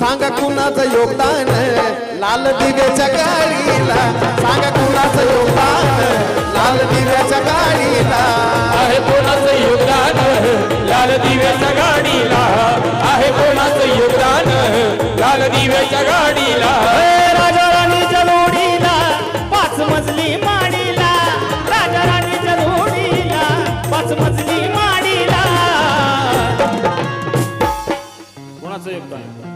सांगा कुणाचं योगदान? लाल दिव्याच्या गाडीला. सांगा कुणाचं योगदान? लाल दिव्याच्या गाडीला. आहे कोणाचं योगदान? लाल दिव्याच्या गाडीला. आहे कोणाचं योगदान? लाल दिव्याच्या गाडीला. राजा राणीच्या जोडीला पाच मजली माडीला. राजा राणीच्या जोडीला पाच मजली माडीला. कोणाचं योगदान?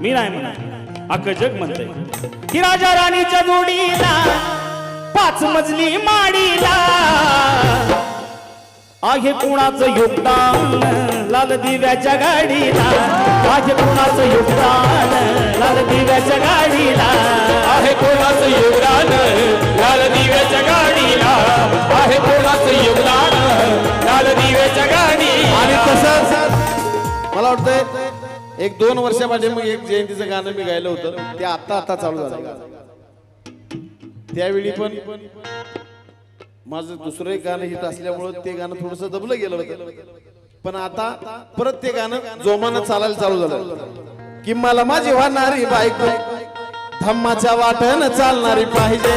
मी नाही म्हणत. अख जग म्हणते की राजा राणीच्या जोडीला पाच मजली माडीला. आहे कुणाचं योगदान लाल दिव्याच्या गाडीला? आहे कुणाचं योगदान लाल दिव्याच्या गाडीला? आहे कोणाचं योगदान लाल दिव्याच्या गाडीला? आहे कोणाचं योगदान लाल दिव्याच्या गाडी आणि तसंच मला वाटतंय एक दोन वर्षामध्ये मग एक जयंतीचं गाणं मी गायलं होतं. ते आता आता चालू झालं. त्यावेळी पण माझं दुसरं एक गाणं हिट असल्यामुळं ते गाणं थोडस दबलं गेलं होतं. पण आता परत ते गाणं जोमानं चालायला चालू झालं. कि मला माझी वाहणारी बायको धम्माच्या वाटन चालणारी पाहिजे.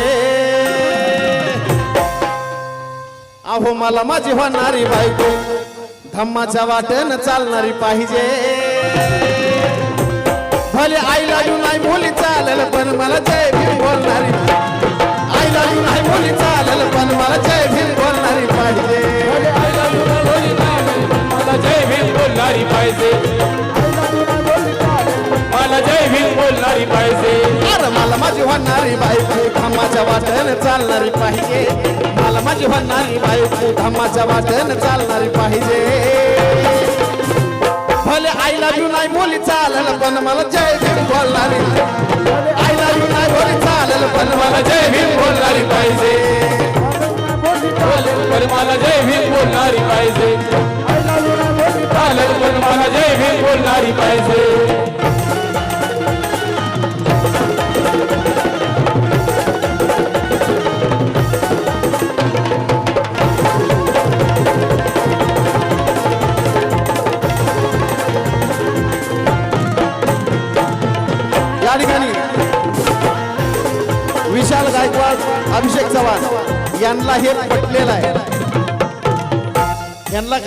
अहो मला माझी होणारी बायको धम्माच्या वाटेन चालणारी पाहिजे. भले आईला यू नाही बोली चालेल पण मला जय भीम बोलणारी आईला यू नाही बोली चालेल पण मला जय भीम बोलणारी पाहिजे. मला जय भीम बोलणारी पाहिजे. मला जय भीम बोलणारी पाहिजे. अरे मला माझी होणारी बायको धम्माच्या वाटेन चालणारी पाहिजे. मला माझी होणारी बायको धम्माच्या वाटेन चालणारी पाहिजे. भले आई आईला यू नाही बोली चालेल पण मला जय भीम बोलणारी. आईला यू नाही बोली चालेल पण मला जय भीम बोलणारी पाहिजे. पण मला जय भीम बोलणारी पाहिजे.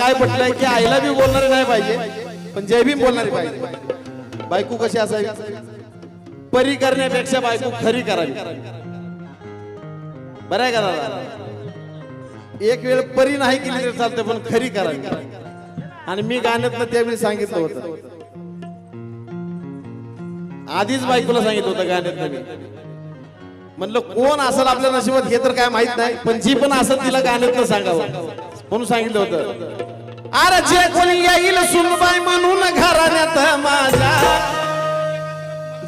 काय पटलंय की आईला बी बोलणारे नाही पाहिजे पण जय भीम बोलणारे पाहिजे. बायको कशी असावी? परी करण्यापेक्षा बायको खरी करावी. बरं आहे का दादा? एक वेळ परी नाही केली तर चालते पण खरी करावी. आणि मी गाण्यातलं त्यावेळी सांगितलं होतं. आधीच बायकोला सांगितलं होतं गाण्यात मी म्हणलं कोण असेल आपल्या नशिबात हे तर काय माहीत नाही पण जी पण असेल तिला गाण्यातलं सांगावं. म्हणून सांगितलं होतं. अरे जे कोणी येईल सुनबाई म्हणून घराण्यात माझा.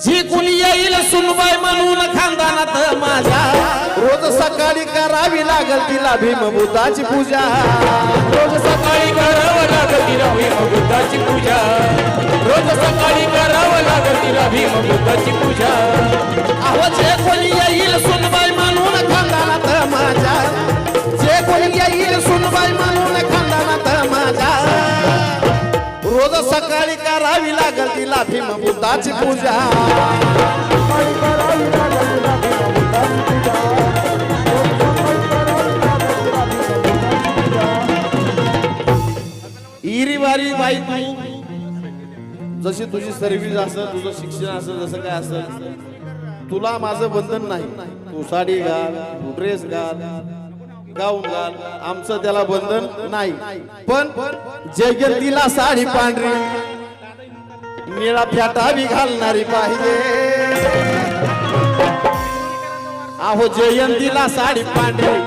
जी कुणी येईल सुनबाई म्हणून खानदानात माझा. रोज सकाळी करावी लागल तिला भीमभूताची पूजा. रोज सकाळी करावं लागल तिला भीमभूताची पूजा. रोज सकाळी करावं लागल तिला भीमभूताची पूजा. अहो जे कोणी येईल सुनबाई म्हणून खानदानात माझा. जे कोणी येईल सकाळी करावी लागल तिला भीम बुद्धाची पूजा. इरी वारी बाई तू जशी तुझी सर्व्हिस असेल तुझं शिक्षण असेल जसं काय असेल तुला माझं बंधन नाही. तू साडी घाल तू ड्रेस घाल गाऊन घाल आमचं त्याला बंधन नाही. पण जयंतीला साडी पांढरी. निळा फ्याटा बी घालणारी पाहिजे. अहो जयंतीला साडी पांढरी.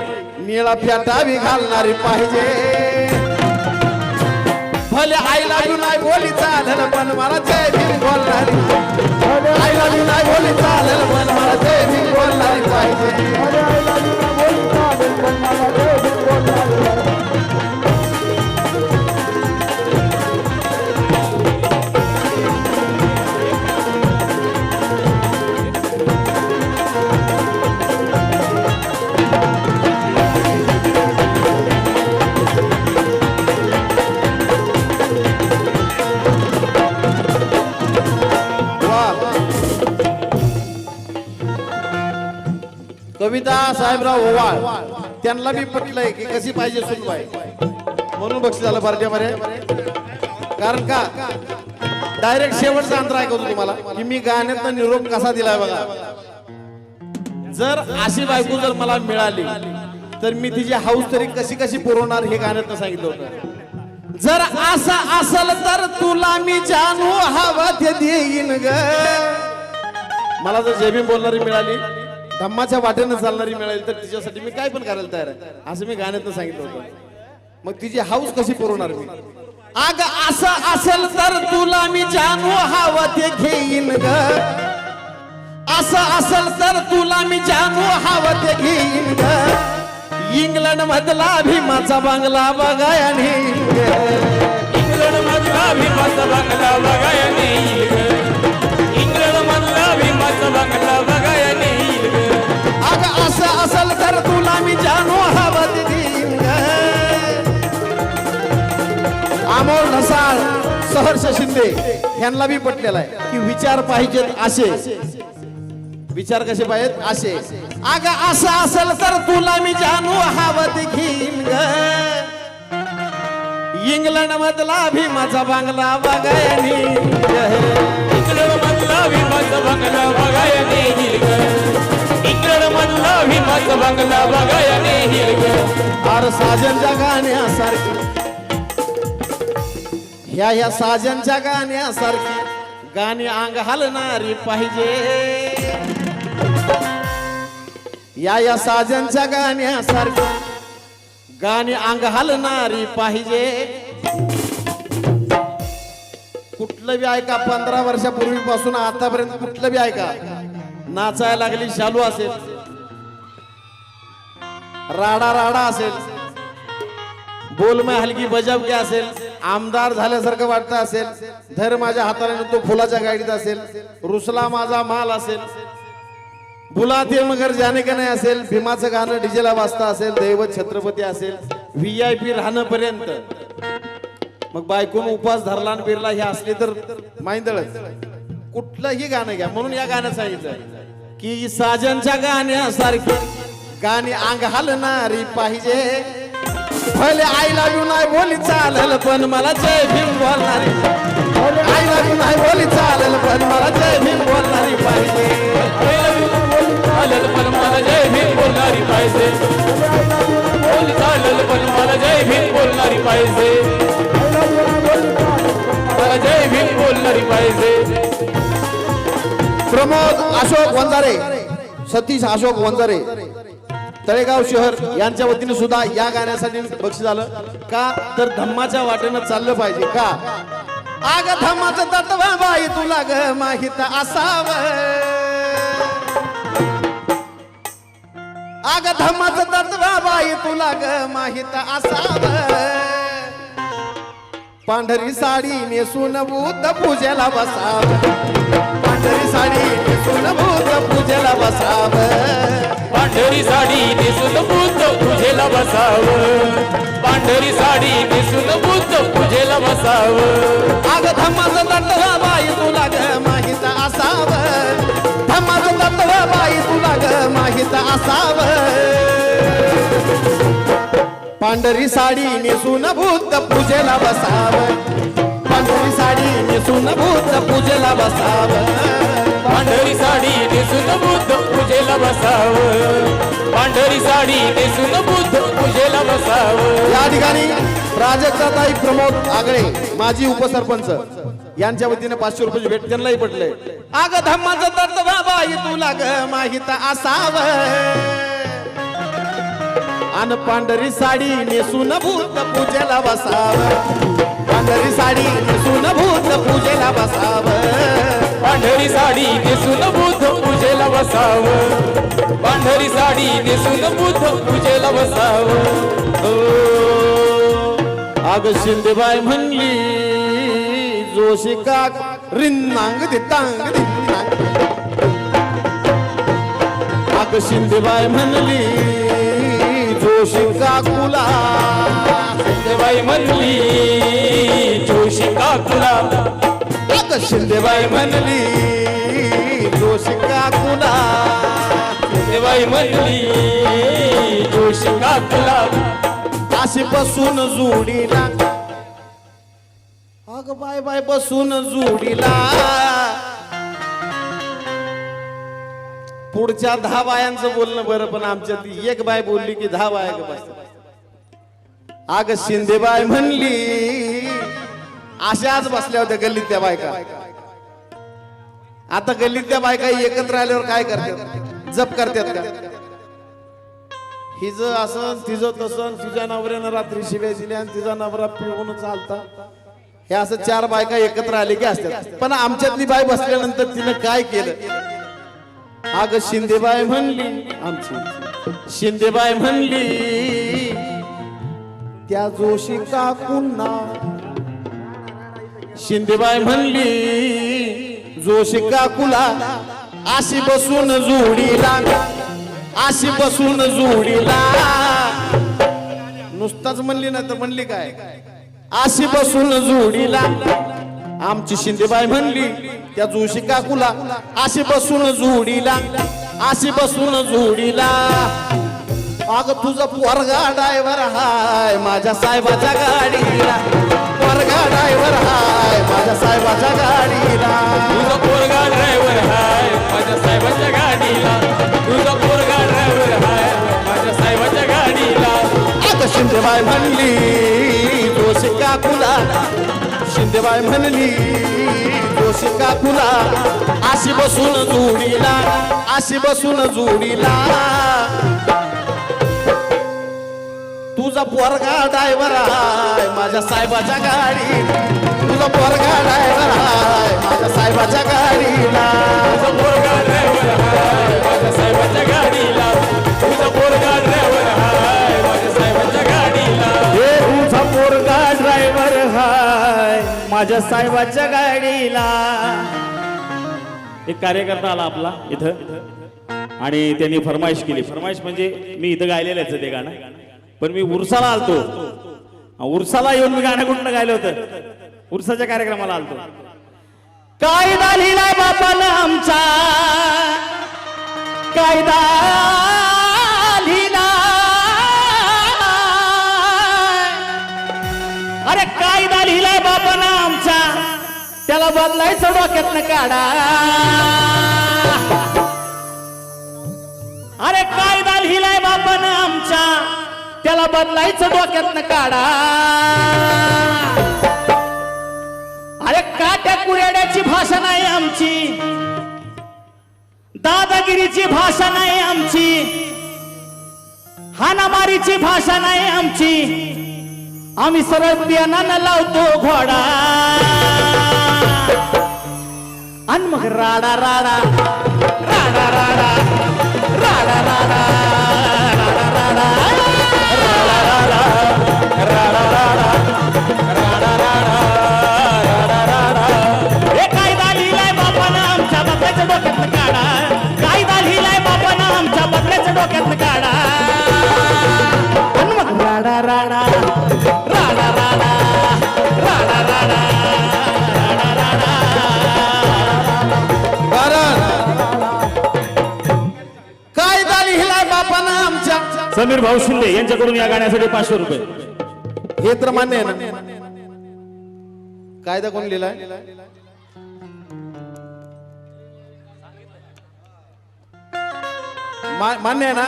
निळा फ्याटा बी घालणारी पाहिजे. भले आईला बी नाही बोली चालेल पण मला जय भीम बोलणारी. आईला बी नाही बोली चालेल पण मला जय भीम बोलणारी पाहिजे. Thank you. कविता साहेबराव ओवाळ. त्यांना मी पटलंय की कशी पाहिजे सुनबाई. म्हणून बक्षीस झालं पार्ट्यामध्ये कारण का? डायरेक्ट शेवटचा अंतर ऐकवतो तुम्हाला? की मी गाण्यात निरोप कसा दिलाय बघा. जर अशी बायको जर मला मिळाली तर मी तिची हाऊस तरी कशी कशी पुरवणार हे गाण्यात सांगितलं होतं. जर असं असल तर तुला मी जानू हवा ते देईन ग. मला जर जेबी बोलणारी मिळाली धम्माच्या वाटेनं चालणारी मिळाली तर तिच्यासाठी मी काय पण करायला तयार आहे. असं मी गाण्यातनं सांगितलं होतं. मग तिची हाऊस कशी पुरवणार मी? अग असं असेल तर तुला मी जानू हवं ते घेईन ग. असं असेल तर तुला मी जानू हवं ते घेईन ग. इंग्लंड मधला भीमाचा बांगला बघाय ग. इंग्लंड मधला भीमाचा बंगला बघाय इंग्लंड मधला भीमाचा बंगला बघाय सहर्ष शिंदे यांना बी पटलेला आहे की विचार पाहिजेत असे विचार कसे पाहिजेत असे अग असं असेल तर तुला मी जानू हवं ते घेईन ग इंग्लंड मधला भीमाचा बांगला बघाया नेईन ग. इंग्लंड मधला भीमाचा बंगला बघाया नेईल ग. इंग्लंड मधला भीमाचा बंगला बघाया नेईल ग. अर साजनच्या गाण्यासारखी ह्या ह्या साजनच्या गाण्यासारखी गाणी अंग हलणारी पाहिजे. या या साजनच्या गाण्यासारखी गाणी अंग हलणारी पाहिजे. कुठलं बी ऐका पंधरा वर्षापूर्वीपासून आतापर्यंत कुठलं बी ऐका. नाचायला लागली शालू असेल. राडा राडा असेल. बोलमय हलकी बजावकी असेल आमदार झाल्यासारखं वाटतं असेल धर माझ्या हाताने तो फुलाच्या गाडीत असेल रुसला माझा माल असेल बुलाते मगर जाने का नाही असेल भीमाचं गाणं डीजेला वाजता असेल दैवत छत्रपती असेल व्ही आय पी राहणं पर्यंत मग बायकोन उपास धरला बिरला हे असले तर माहिंदळच कुठलंही गाणं घ्या म्हणून या गाण्यात सांगितलं की साजनच्या गाण्यासारखी गाणी अंग हलणारी पाहिजे. भले आई लव्ह यू नाही बोली चालेल पण मला जय भीम बोलणारी. आई लव्ह यू नाही बोली चालेल पण मला जय भीम बोलणारी पाहिजे. पण मला जय भीम बोलणारी पाहिजे. बोल चालेल पण मला जय भीम बोलणारी पाहिजे. मला जय भीम बोलणारी पाहिजे. प्रमोद अशोक वंजारे सतीश अशोक वंजारे. तळेगाव शहर यांच्या वतीने सुद्धा या गाण्यासाठी बक्षीस झालं का? तर धम्माच्या वाटेनं चाललं पाहिजे का? आग धम्माचं तत्व बाई तुला ग माहीत असाव. आग धम्माचं तत्व बाई तुला ग माहीत असाव. पांढरी साडी नेसून बुद्ध पूजेला बसाव. पांढरी साडी नेसून बुद्ध पूजेला बसाव. पांढरी साडी नेसून बुद्ध पूजेला बसाव. पांढरी साडी नेसून बुद्ध पूजेला बसाव. अग धम्माचं तत्व बाई तुला ग माहीत असाव. धम्माचं तत्व बाई तुला ग माहीत असाव. पांढरी साडी नेसून बुद्ध पूजेला बसाव. पांढरी साडी नेसून बुद्ध पूजेला बसाव. पांढरी साडी नेसून बुद्ध पूजेला बसाव. पांढरी साडी नेसून बुद्ध पूजेला बसाव. या ठिकाणी प्राजक्ताताई प्रमोद आगळे माजी उपसरपंच यांच्या वतीने पाचशे रुपये भेट त्यांनाही पडले अग धम्माचं तत्व बाई तुला ग माहीत असाव. अन पांढरी साडी नेसून भूत पूजेला बसाव. पांढरी साडी नेसून भूत पूजेला बसाव. पांढरी साडी नेसून बुद्ध पूजेला बसाव. पांढरी साडी नेसून बुद्ध पूजेला बसाव. अग शिंदेबाई म्हणली जोशी काक रिन्नांग दितांग दितांग. अग शिंदेबाई म्हणली जोशी काकुला बाई म्हणली जोशी काकुला अग शिंदेबाई म्हणली जोशी काकुला शिंदेबाई म्हणली जोशी काकला अशी बसून जोडीला. अग बाय बाय बसून जोडीला. पुढच्या दहा बायांचं बोलणं बरं पण आमच्यात एक बाय बोलली की दहा बाया ग बसतात अग शिंदेबाई म्हणली अशाच बसल्या होत्या गल्लीत त्या बायका. आता गल्लीत त्या बायका एकत्र आल्यावर काय करतात? जप करतात का? हिज असं तिचं तसं तुझ्या नवऱ्यानं रात्री शिव्या दिल्या आणि तिचा नवरा पिऊन चालता. हे असं चार बायका एकत्र आले की असतात. पण आमच्यातली बाय बसल्यानंतर तिनं काय केलं? अग शिंदेबाई म्हणली आमची. शिंदेबाई म्हणली त्या जोशी काकूंना शिंदेबाई म्हणली जोशी काकूला अशी बसून जोडीला अशी बसून जोडीला. नुसताच म्हणली ना तर म्हणली काय? अशी बसून जोडीला. आमची शिंदेबाई म्हणली त्या जोशी काकूला अशी बसून जोडीला अशी बसून जोडीला. अग तुझा पोरगा ड्रायव्हर हाय माझ्या साहेबाच्या गाडीला. पोरगा ड्रायव्हर हाय माझ्या साहेबाच्या गाडीला. तुझा पोरगा ड्रायव्हर हाय माझ्या साहेबाच्या गाडीला. तुझा शिंदेबाई म्हणली जोशी काकूला अशी बसून जुडीला अशी बसून जुडीला. तुझा पोरगा ड्रायव्हर आहे माझ्या साहेबाच्या गाडी तुझा पोरगा ड्रायव्हर आहे माझ्या साहेबाच्या गाडीला तुझा पोरगा ड्रायव्हर आहे माझ्या साहेबाच्या गाडीला. तुझा पोरगा ड्रायव्हर आहे. माझ्या साहेबाच्या गाडीला. एक कार्यकर्ता आला आपला इथं. आणि त्यांनी फरमाईश केली. फरमाईश म्हणजे मी इथं गायलेलंच ते गाणं. पण मी उरसाला आलतो. उरसाला येऊन मी गाणं कुठलं गायलं होतं. उरसाच्या कार्यक्रमाला आलतो. कायदा लिहिलाय बापानं आमचा. कायदा त्याला बदलायचं डोक्यातनं काढा. अरे कायदा लिहिलाय बापानं आमच्या? त्याला बदलायचं डोक्यातनं काढा. अरे काट्या कुऱ्याड्याची भाषा नाही आमची. दादागिरीची भाषा नाही आमची. हानामारीची भाषा नाही आमची. आम्ही सरळ पियानानं लावतो घोडा आणि मग राडा राडा राडा राडा राडा राडा राडा समीर भाऊ शिंदे यांच्याकडून या गाण्यासाठी पाचशे रुपये. हे तर मान्य आहे ना. कायदा कोण लिहिलाय मान्य आहे ना?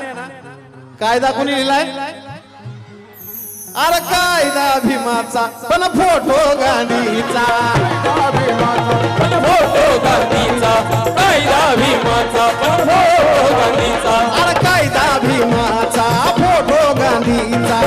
कायदा कोणी लिहिलाय अरे कायदा भीमाचा पण फोटो गांधीचा फोटो गांधीचा कायदा भीमाचा पण फोटो गांधीचा अरे कायदा भीमाचा फोटो गांधीचा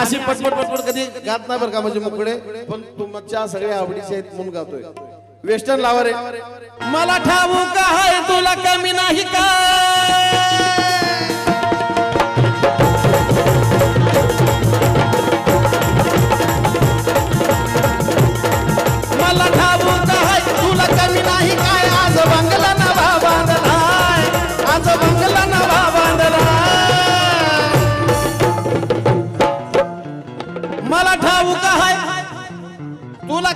अशी पटपट पटपट कधी गात नाही बरं का म्हणजे मुकडे. पण तुमच्या सगळ्या आवडीचे आहेत म्हणून गातोय. वेस्टर्न लावा रे मला ठाऊ आहे तुला कमी नाही का?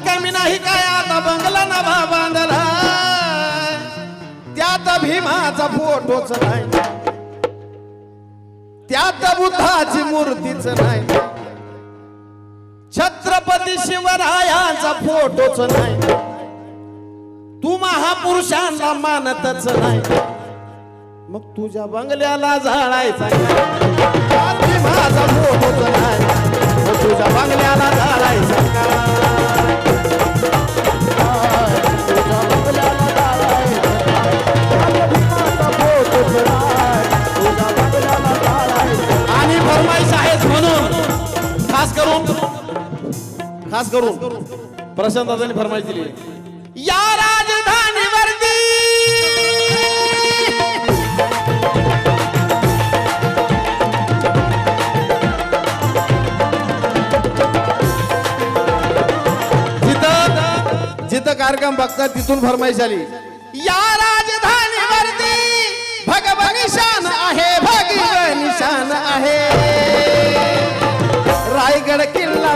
कमी नाही काय आता बंगला नभा बांधला? त्यात भीमाचा फोटोच नाही. त्यात बुद्धाची मूर्तीच नाही. छत्रपती शिवरायांचा फोटोच नाही. तू महापुरुषांना मानतच नाही. मग तुझ्या बंगल्याला जाळायचा माझा फोटोच नाही. मग तुझ्या बंगल्याला जाळायचा खास करून प्रशांत दादांनी फरमाईश दिली. या राजधानीवरती! जिथं जिथं कार्यक्रम बघतात तिथून फरमाईश आली. या राजधानीवरती भगवान शान आहे भगवान शान आहे. रायगड किल्ला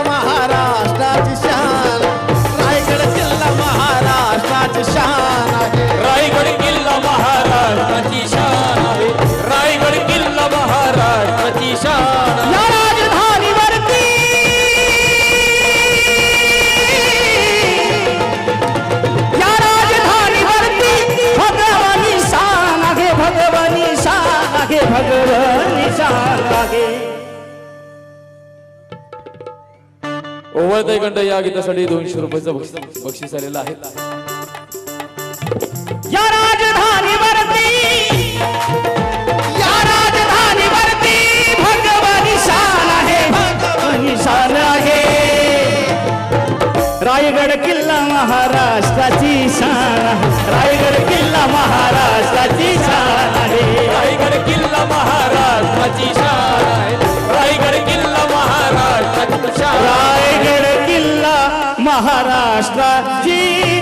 कंठ या गीतासाठी दोनशे रुपयाचं बक्षीस बक्षीस आलेलं आहे या राजधानीवरती या राजधानीवरती भगवानी शान आहे भगवानी शान आहे रायगड किल्ला महाराष्ट्राची शान. रायगड किल्ला महाराष्ट्राची शान आहे रायगड किल्ला महाराष्ट्राची शान आहे रायगड किल्ला महाराष्ट्राची शान. रायगड किल्ला महाराष्ट्राची